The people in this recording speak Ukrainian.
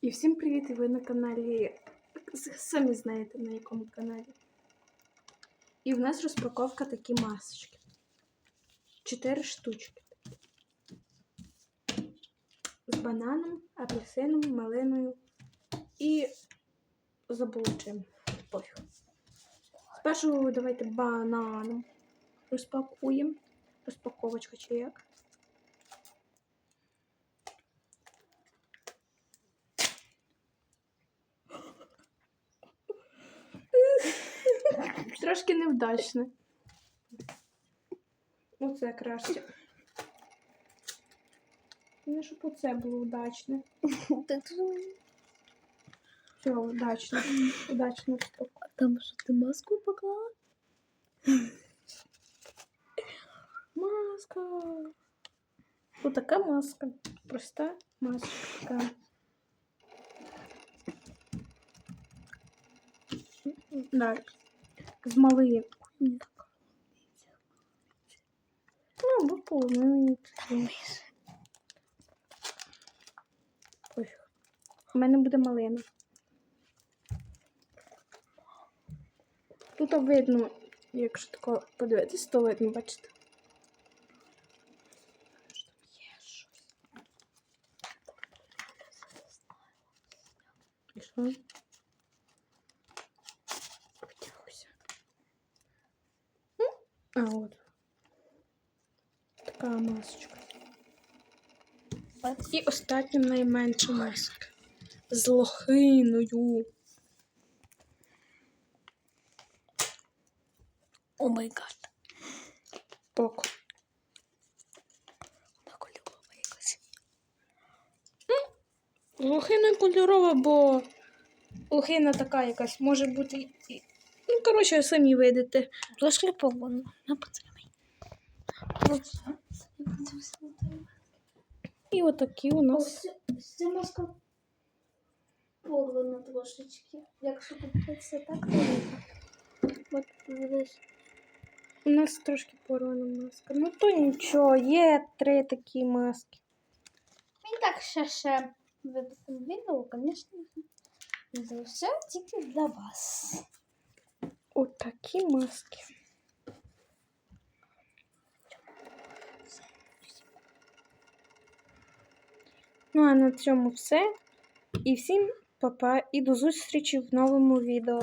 І всім привіт! Ви на каналі. Самі знаєте на якому каналі. І в нас розпаковка такі масочки. Чотири штучки. З бананом, апельсином, малиною і забула. Пофіг. Спершу давайте бананом розпакуємо. Розпаковочка чи як. Трошки невдачне. Оце краще. Не щоб оце було удачне. Все, удачно. Удачно. А там що ти маску поклала? Маска. Ось така маска. Проста маска. така. Далі. З малої. Ну, або половиною. Пофіг. У мене буде малина. Тут видно, якщо тако подивитись, то видно, бачите. І що? А, от. Така масочка. І остання найменша маска. З лохиною. О май гад. Поко. Вона кольорова якась. Лохина кольорова, бо лохина така якась може бути. і- Ну, коротше, самі. На потримай. І отакі у нас. Ця маска порвана трошечки. Якщо купитися так, то. От дивись. У нас трошки порвана маска. Ну то нічого, є три такі маски. Він так ще ще випустив відео, звісно. Все тільки для вас. Отакі маски. Ну а на цьому все. І всім па-па і до зустрічі в новому відео.